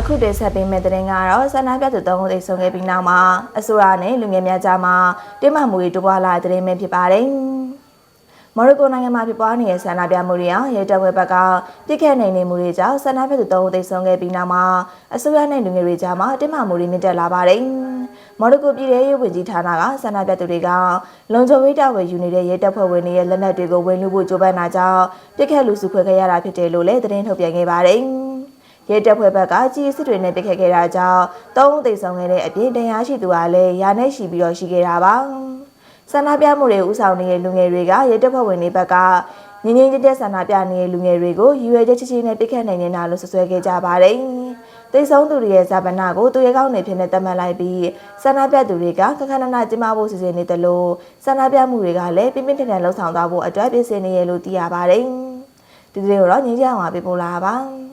အခုတည်ဆက်ပေးမယ့်သတင်းကတော့ဆန္ဒပြသူသုံးဦးသိဆုံးခဲ့ပြီးနောက်မှာအစိုးရနဲ့လူငယ်များကြားမှာတင်းမာမှုတွေတိုးပွားလာတဲ့သတင်းပဲဖြစ်ပါတယ်။မော်ရိုကိုနိုင်ငံမှာဖြစ်ပွားနေတဲ့ဆန္ဒပြမှုတွေအောင်ရဲတပ်ဖွဲ့ဘက်ကပြစ်ခတ်နိုင်နေမှုတွေကြောင့်ဆန္ဒပြသူသုံးဦးသိဆုံးခဲ့ပြီးနောက်မှာအစိုးရနဲ့လူငယ်တွေကြားမှာတင်းမာမှုတွေမြင့်တက်လာပါတယ်။မော်ရိုကိုပြည်ထောင်ရေးဝန်ကြီးဌာနကဆန္ဒပြသူတွေကလုံခြုံရေးတပ်ဖွဲ့ယူနေတဲ့ရဲတပ်ဖွဲ့ဝင်တွေရဲ့လက်နက်တွေကိုဝင်လူဖို့ကြိုးပမ်းတာကြောင့်ပြစ်ခတ်လူစုခွဲခဲ့ရတာဖြစ်တယ်လို့လည်းသတင်းထုတ်ပြန်ခဲ့ပါတယ်။ ရဲတပ်ဖွဲ့ဘက်ကကြီးစစ်တွေနဲ့ပြစ်ခတ်ခဲ့တာကြောင့်သုံးဦးသေဆုံးခဲ့တဲ့အပြင်တရားရှိသူကလည်းရာနဲ့ရှိပြီးတော့ရှိခဲ့တာပါဆန္ဒပြမှုတွေဥဆောင်နေတဲ့လူငယ်တွေကရဲတပ်ဖွဲ့ဝင်တွေဘက်ကငင်းငင်းကြက်ကြက်ဆန္ဒပြနေတဲ့လူငယ်တွေကိုရွရွချက်ချင်းချင်းနဲ့ပြစ်ခတ်နိုင်နေတာလို့ဆွဆွဲခဲ့ကြပါတယ်သေဆုံးသူတွေရဲ့ဇာပနာကိုသူရဲကောင်းနေဖြစ်နေတတ်မှတ်လိုက်ပြီးဆန္ဒပြသူတွေကခခနနကျင်းပဖို့စီစဉ်နေတယ်လို့ဆန္ဒပြမှုတွေကလည်းပြင်းပြင်းထန်ထန်လှုံ့ဆော်သွားဖို့အတွက်ပြင်ဆင်နေရလို့သိရပါတယ်ဒီလိုတော့ငင်းကြအောင်ပါပြပို့လာပါ